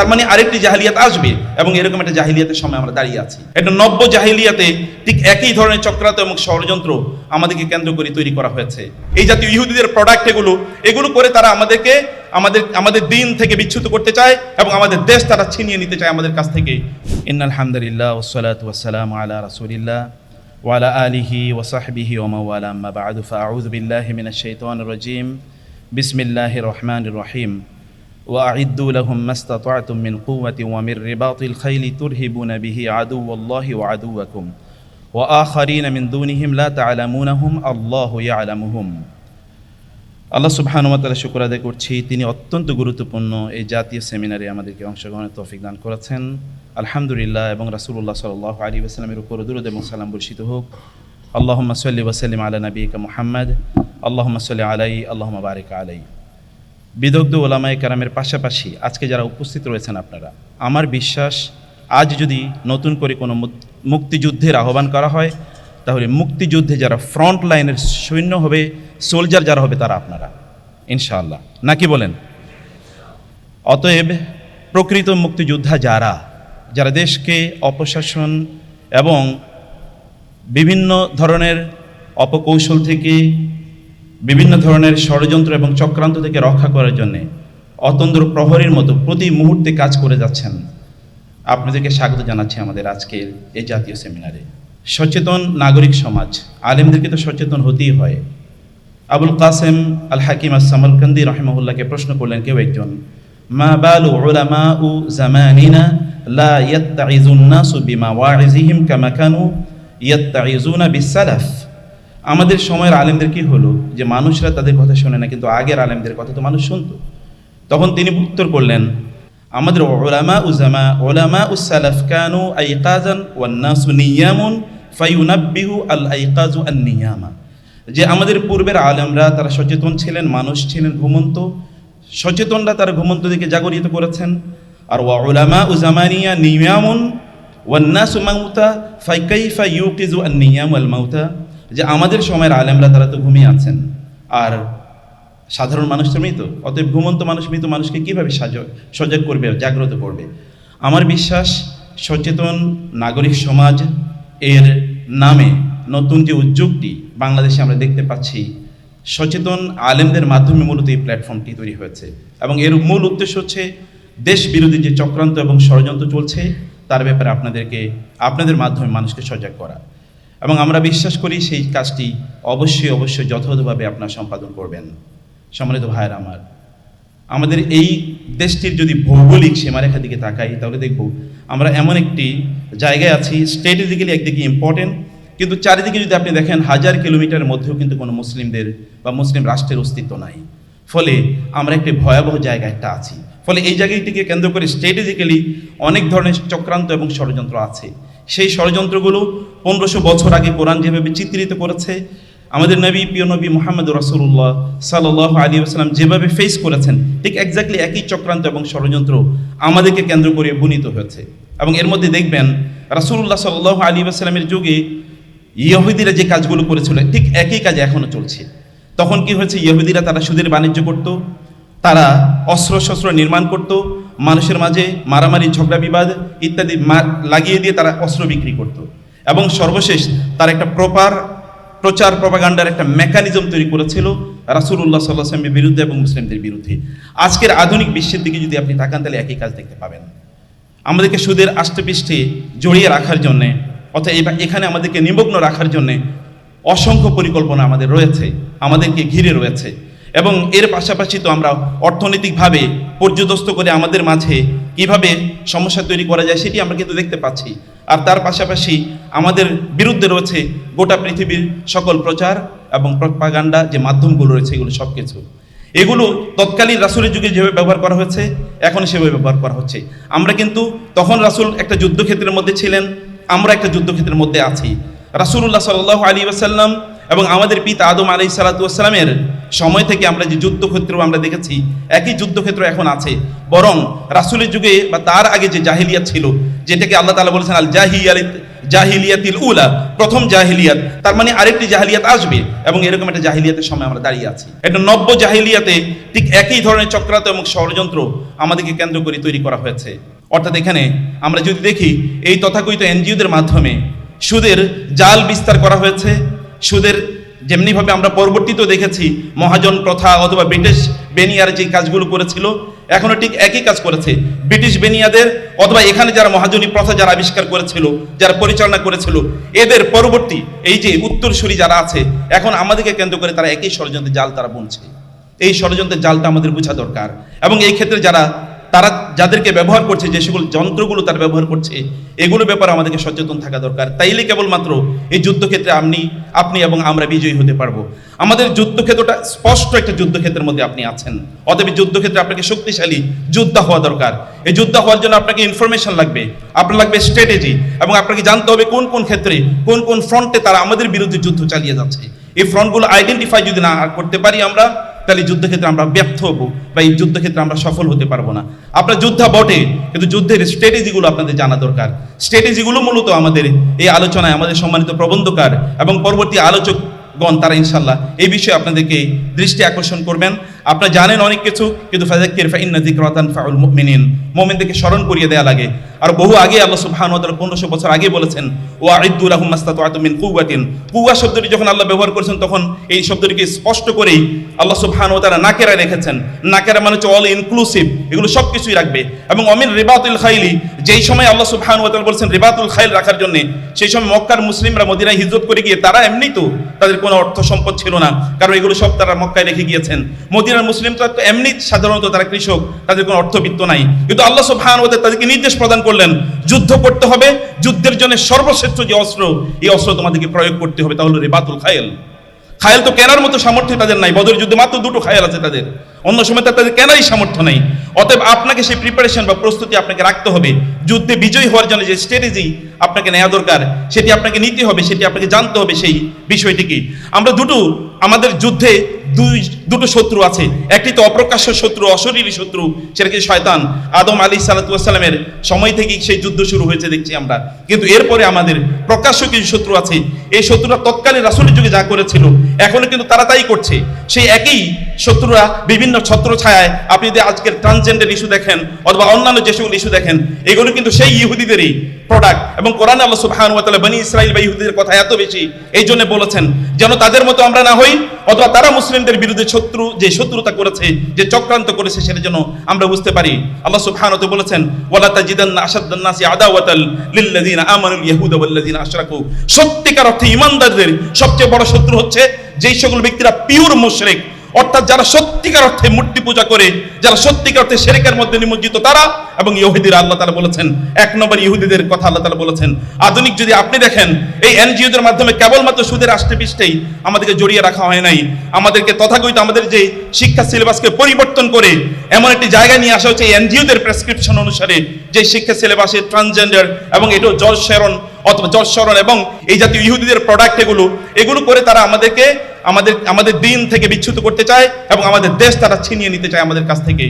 তার মানে আরেকটি জাহিলিয়াত আসবে এবং এরকম একটা জাহিলিয়াতের সময় আমরা দাঁড়িয়ে আছি। একটা নব্য জাহিলিয়াতে ঠিক একই ধরনের চক্রান্ত এবং ষড়যন্ত্র আমাদেরকে কেন্দ্র করে তৈরি করা হয়েছে। এই জাতীয় ইহুদিদের প্রোডাক্ট এগুলো এগুলো করে তারা আমাদেরকে, আমাদের আমাদের দিন থেকে বিচ্ছুত করতে চায় এবং আমাদের দেশ তারা ছিনিয়ে নিতে চায় আমাদের কাছ থেকে। ইন্নাল হামদুলিল্লাহ ওসালাত ওয়াসালাম আলা রাসুলিল্লাহ ওয়ালা আলিহি ওসাহবিহি ওমাওয়ালাম্মা বাদু ফাউজ বিল্লাহ মিনাশ শাইতানির রাজিম। বিসমিল্লাহির রহমানির রহিম। وأعدوا لهم ما استطعتم من قوة ومن رباط الخيل ترهبون به عدو الله وعدوكم وآخرين من دونهم لا تعلمونهم الله يعلمهم আল্লাহ সুবহানুমাতালা শুক্র আদায় করছি তিনি অত্যন্ত গুরুত্বপূর্ণ এই জাতীয় সেমিনারে আমাদেরকে অংশগ্রহণের তৌফিক দান করেছেন আলহামদুলিল্লাহ এবং রাসূলুল্লাহ সাল্লাহ আলী ওসালামের উপর দুরুদ এবং সালাম বর্ষিত হোক আল্লাহুম্মা সাল্লি ওয়াসাল্লিম আলা নবীকা মুহাম্মদ আল্লাহুম্মা সাল্লি আলাই আল্লাহুম্মা বারিক আলাই বিদগ্ধ ওলামায়ে কারামের পাশাপাশি আজকে যারা উপস্থিত রয়েছেন আপনারা, আমার বিশ্বাস আজ যদি নতুন করে কোনো মুক্তিযুদ্ধের আহ্বান করা হয়, তাহলে মুক্তিযুদ্ধে যারা ফ্রন্ট লাইনের সৈন্য হবে সোলজার যারা হবে তারা আপনারা, ইনশাআল্লাহ। নাকি বলেন? অতএব প্রকৃত মুক্তিযোদ্ধা যারা যারা দেশকে অপশাসন এবং বিভিন্ন ধরনের অপকৌশল থেকে বিভিন্ন ধরনের ষড়যন্ত্র এবং চক্রান্ত থেকে রক্ষা করার জন্য অতন্দ্র প্রহরীর মতো প্রতি মুহূর্তে কাজ করে যাচ্ছেন। আপনাদেরকে স্বাগত জানাচ্ছি আমাদের আজকের এই জাতীয় সেমিনারে। সচেতন নাগরিক সমাজ, আলেমদেরকে তো সচেতন হতেই হয়। আবুল কাসেম আল হাকিম আসামলকান্দি রহমউল্লাহকে প্রশ্ন করলেন কেউ একজন, মা বালু উলামা উ জামানিনা লা ইয়াত্তাইজুন নাসু ওয়াইজিহিম কামা কানু ইয়াত্তাইজুনা বিসালাফ আমাদের সময়ের আলেমদের কি হলো? যে মানুষরা তাদের কথা শোনে না, কিন্তু আগের আলেমদের কথা তো মানুষ শুনতো। তখন তিনি উত্তর করলেন, আমাদের ওলামা উজামা ওলামা উসালাফ কানু আইকাজান ওয়ান নাসু নিয়ামুন আল আইকাজু আন নিয়ামা। যে আমাদের পূর্বের আলেমরা, তারা সচেতন ছিলেন, মানুষ ছিলেন ঘুমন্ত। সচেতনরা তারা ঘুমন্ত দিকে জাগরিত করেছেন। আর ওয়া উলামা উজামানিয়া নিয়ামুন ওয়ান্নাসু মাউতা ফাইকাইফা ইউকিজু আন নিয়াম আল মাউতা। যে আমাদের সময়ের আলেমরা তারা তো ঘুমিয়ে আছেন। আর সাধারণ মানুষ তো মৃত। অতএব ঘুমন্ত মানুষ, মৃত মানুষকে কীভাবে সাজ সজাগ করবে জাগ্রত করবে? আমার বিশ্বাস, সচেতন নাগরিক সমাজ এর নামে নতুন যে উদ্যোগটি বাংলাদেশে আমরা দেখতে পাচ্ছি, সচেতন আলেমদের মাধ্যমে মূলত এই প্ল্যাটফর্মটি তৈরি হয়েছে। এবং এর মূল উদ্দেশ্য হচ্ছে দেশ বিরোধী যে চক্রান্ত এবং ষড়যন্ত্র চলছে, তার ব্যাপারে আপনাদেরকে আপনাদের মাধ্যমে মানুষকে সজাগ করা। এবং আমরা বিশ্বাস করি সেই কাজটি অবশ্যই অবশ্যই যথাযথভাবে আপনার সম্পাদন করবেন। সম্মানিত ভাইয়ের আমার, আমাদের এই দেশটির যদি ভৌগোলিক সীমারেখার দিকে তাকাই, তাহলে দেখব আমরা এমন একটি জায়গায় আছি স্ট্র্যাটেজিক্যালি একদিকে ইম্পর্টেন্ট কিন্তু চারিদিকে যদি আপনি দেখেন, হাজার কিলোমিটারের মধ্যেও কিন্তু কোনো মুসলিমদের বা মুসলিম রাষ্ট্রের অস্তিত্ব নাই। ফলে আমরা একটি ভয়াবহ জায়গায় একটা আছি। ফলে এই জায়গাটিকে কেন্দ্র করে স্ট্র্যাটেজিক্যালি অনেক ধরনের চক্রান্ত এবং ষড়যন্ত্র আছে। সেই ষড়যন্ত্রগুলো পনেরোশো বছর আগে কোরআন যেভাবে চিত্রিত করেছে, আমাদের নবী, প্রিয় নবী মোহাম্মদ রসুল্লাহ সাল্লাহ আলী আসসালাম যেভাবে ফেস করেছেন, ঠিক এক্স্যাক্টলি একই চক্রান্ত এবং ষড়যন্ত্র আমাদেরকে কেন্দ্র করে বুনিত হয়েছে। এবং এর মধ্যে দেখবেন রাসুল্লাহ সাল্লাহ আলী আসসালামের যুগে ইহুদিরা যে কাজগুলো করেছিল, ঠিক একই কাজ এখনও চলছে। তখন কি হয়েছে? ইহুদিরা তারা সুদের বাণিজ্য করত তারা অস্ত্র শস্ত্র নির্মাণ করত, মানুষের মাঝে মারামারি, ঝগড়া, বিবাদ ইত্যাদি লাগিয়ে দিয়ে তারা অস্ত্র বিক্রি করত। এবং সর্বশেষ তার একটা প্রপার প্রচার প্রপাগান্ডার একটা মেকানিজম তৈরি করেছিল রাসুল্লাহ সাল্লাহামের বিরুদ্ধে এবং মুসলিমদের বিরুদ্ধে। আজকের আধুনিক বিশ্বের দিকে যদি আপনি তাকান, তাহলে একই কাজ দেখতে পাবেন। আমাদেরকে সুদের আষ্টপৃষ্ঠে জড়িয়ে রাখার জন্যে অর্থাৎ এখানে আমাদেরকে নিমগ্ন রাখার জন্যে অসংখ্য পরিকল্পনা আমাদের রয়েছে, আমাদেরকে ঘিরে রয়েছে। এবং এর পাশাপাশি তো আমরা অর্থনৈতিকভাবে পর্যদস্ত করে আমাদের মাঝে কীভাবে সমস্যা তৈরি করা যায় সেটি আমরা কিন্তু দেখতে পাচ্ছি। আর তার পাশাপাশি আমাদের বিরুদ্ধে রয়েছে গোটা পৃথিবীর সকল প্রচার এবং প্রপাগান্ডা যে মাধ্যমগুলো রয়েছে এগুলো সব কিছু এগুলো তৎকালীন রাসুলের যুগে যেভাবে ব্যবহার করা হয়েছে, এখন সেভাবে ব্যবহার করা হচ্ছে। আমরা কিন্তু তখন রাসুল একটা যুদ্ধক্ষেত্রের মধ্যে ছিলেন, আমরা একটা যুদ্ধক্ষেত্রের মধ্যে আছি। রাসুল্লাহ সাল্লাহ আলী আসাল্লাম এবং আমাদের পিতা আদম আলী সালাতামের সময় থেকে আমরা যে যুদ্ধক্ষেত্র আমরা দেখেছি, একই যুদ্ধক্ষেত্র এখন আছে। বরং রাসুলের যুগে বা তার আগে যে জাহিলিয়া ছিল, যেটাকে আল্লাহ তালা বলেছেন আল জাহি আলী জাহিলিয়াতিল উলা, প্রথম জাহিলিয়াত, তার মানে আরেকটি জাহিলিয়াত আসবে এবং এরকম একটা জাহিলিয়াতের সময় আমরা দাঁড়িয়ে আছি। একটা নব্য জাহিলিয়াতে ঠিক একই ধরনের চক্রান্ত এবং ষড়যন্ত্র আমাদেরকে কেন্দ্র করে তৈরি করা হয়েছে। অর্থাৎ এখানে আমরা যদি দেখি, এই তথাকথিত এনজিওদের মাধ্যমে সুদের জাল বিস্তার করা হয়েছে সুদের যেমনিভাবে আমরা পরবর্তীতেও দেখেছি মহাজন প্রথা অথবা ব্রিটিশ বেনিয়ার যে কাজগুলো করেছিল, এখনও ঠিক একই কাজ করেছে। ব্রিটিশ বেনিয়াদের অথবা এখানে যারা মহাজনী প্রথা যারা আবিষ্কার করেছিল, যারা পরিচালনা করেছিল, এদের পরবর্তী এই যে উত্তরসূরি যারা আছে, এখন আমাদেরকে কেন্দ্র করে তারা একই ষড়যন্ত্রের জাল তারা বুনছে। এই ষড়যন্ত্রের জালটা আমাদের বোঝা দরকার। এবং এই ক্ষেত্রে যারা, তারা যাদেরকে ব্যবহার করছে, যে সকল যন্ত্রগুলো তারা ব্যবহার করছে, এগুলো ব্যাপারে আমাদেরকে সচেতন থাকা দরকার। তাইলে কেবলমাত্র এই যুদ্ধক্ষেত্রে আপনি আপনি এবং আমরা বিজয়ী হতে পারব। আমাদের যুদ্ধক্ষেত্রটা স্পষ্ট একটা যুদ্ধক্ষেত্রের মধ্যে আপনি আছেন। অতএব যুদ্ধক্ষেত্রে আপনাকে শক্তিশালী যোদ্ধা হওয়া দরকার। এই যোদ্ধা হওয়ার জন্য আপনাকে ইনফরমেশন লাগবে, আপনার লাগবে স্ট্র্যাটেজি এবং আপনাকে জানতে হবে কোন কোন ক্ষেত্রে, কোন কোন ফ্রন্টে তারা আমাদের বিরুদ্ধে যুদ্ধ চালিয়ে যাচ্ছে। এই ফ্রন্টগুলো আইডেন্টিফাই যদি না করতে পারি আমরা তাহলে যুদ্ধক্ষেত্রে আমরা ব্যর্থ হব বা এই যুদ্ধক্ষেত্রে আমরা সফল হতে পারব না। আপনার যুদ্ধা বটে, কিন্তু যুদ্ধের স্ট্র্যাটেজিগুলো আপনাদের জানা দরকার। স্ট্র্যাটেজিগুলো মূলত আমাদের এই আলোচনায় আমাদের সম্মানিত প্রবন্ধকার এবং পরবর্তী আলোচকগণ, তারা ইনশাল্লাহ এই বিষয়ে আপনাদেরকে দৃষ্টি আকর্ষণ করবেন। আপনারা জানেন অনেক কিছু, কিন্তু ফাজাক্কির স্মরণ করিয়ে দেয়া লাগে। আর বহু আগে আল্লাহ সুবহানাহু 1500 বছর আগে বলেছেন ওয়া আইদ্দু লাহুম মাস্তাতআতু মিন শব্দটি যখন আল্লাহ ব্যবহার করেছেন, তখন এই শব্দটিকে স্পষ্ট করেই আল্লাহ সুবহানাহু তাআলা নাকেরা রেখেছেন। নাকেরা মানে হচ্ছে অল ইনক্লুসিভ, এগুলো সব কিছুই রাখবে। এবং অমিন রিবাতুল খাইলি, যেই সময় আল্লাহ সুবহানাহু ওয়া তাআলা বলেছেন রিবাতুল খাইল রাখার জন্য, সেই সময় মক্কার মুসলিমরা মদিনায় হিজরত করে গিয়ে তারা এমনি তো তাদের কোনো অর্থ সম্পদ ছিল না, কারণ এগুলো সব তারা মক্কায় রেখে গিয়েছেন। মদিনার মুসলিম তো এমনি সাধারণত তারা কৃষক, তাদের কোনো অর্থবিত্ত নাই। কিন্তু আল্লাহ সুবহানাহু ওয়া তাআলা তাদেরকে নির্দেশ প্রদান করলেন, যুদ্ধ করতে হবে, যুদ্ধের জন্য সর্বশ্রেষ্ঠ যে অস্ত্র, এই অস্ত্র তোমাদেরকে প্রয়োগ করতে হবে, তা হলো রিবাতুল খাইল। খায়াল তো কেনার মতো সামর্থ্য তাদের নাই বদর যুদ্ধে মাত্র দুটো খায়াল আছে তাদের। অন্য সময় তো তাদের কেনারই সামর্থ্য নেই। অতএব আপনাকে সেই প্রিপারেশন বা প্রস্তুতি আপনাকে রাখতে হবে। যুদ্ধে বিজয়ী হওয়ার জন্য যে স্ট্র্যাটেজি আপনাকে নেওয়া দরকার, সেটি আপনাকে নিতে হবে, সেটি আপনাকে জানতে হবে সেই বিষয়টিকে। আমরা দুটো আমাদের যুদ্ধে দুই, দুটো শত্রু আছে। একটি তো অপ্রকাশ্য শত্রু, অশরীরী শত্রু, সেটা কি শয়তান? আদম আলী সালাতামের সময় থেকেই সেই যুদ্ধ শুরু হয়েছে দেখছি আমরা। কিন্তু এরপরে আমাদের প্রকাশ্য কিছু শত্রু আছে। এই শত্রুরা তৎকালীন রাসুলের যুগে যা করেছিল, এখনও কিন্তু তারা তাই করছে। সেই একই শত্রুরা বিভিন্ন ছত্র ছায়ায়, আপনি যদি আজকের ট্রান্সজেন্ডার ইস্যু দেখেন, অথবা অন্যান্য যে সকল ইস্যু দেখেন, এগুলো কিন্তু সেই ইহুদিদেরই প্রোডাক্ট এবং কোরআন আল্লাহ সুবহানাহু ওয়া তাআলা বনি ইসরাইল বা ইহুদিদের কথা এত বেশি এই জন্য বলেছেন, যেন তাদের মতো আমরা না হই, অথবা তারা মুসলিমদের বিরুদ্ধে শত্রু, যে শত্রুতা করেছে, যে চক্রান্ত করেছে, সেটা যেন আমরা বুঝতে পারি। আল্লাহ সুবহানাহু ওয়া বলেছেন, ওয়ালা তাজিদান্না আশাদ্দান নাসি আদাওয়াতাল লিল্লাযিনা আমানুল ইয়াহুদা ওয়াল্লাযিনা আশরাকু। সত্যিকার অর্থে ঈমানদারদের সবচেয়ে বড় শত্রু হচ্ছে, যেই সকল ব্যক্তিরা পিওর মুশরিক। অর্থাৎ যারা সত্যিকার অর্থে মূর্তি পূজা করে, যারা সত্যিকার অর্থে শেরেকের মধ্যে নিমজ্জিত তারা এবং ইহুদিরা আল্লাহ তালা বলেছেন, এক নম্বর ইহুদিদের কথা আল্লাহ তালা বলেছেন। আধুনিক যদি আপনি দেখেন, এই এনজিওদের মাধ্যমে কেবলমাত্র সুদের আষ্টে পৃষ্ঠেই আমাদেরকে জড়িয়ে রাখা হয় নাই। আমাদেরকে তথাকথিত আমাদের যে শিক্ষা সিলেবাসকে পরিবর্তন করে এমন একটি জায়গায় নিয়ে আসা হচ্ছে এনজিওদের প্রেসক্রিপশন অনুসারে যে শিক্ষা সিলেবাসে ট্রান্সজেন্ডার এবং এটাও জল শেরন অথবা জল শরণ এবং এই জাতীয় ইহুদিদের প্রোডাক্ট এগুলো এগুলো করে তারা আমাদেরকে আমাদের আমাদের দিন থেকে বিচ্যুত করতে চায় এবং আমাদের দেশ তারা ছিনিয়ে নিতে চায় আমাদের কাছ থেকে।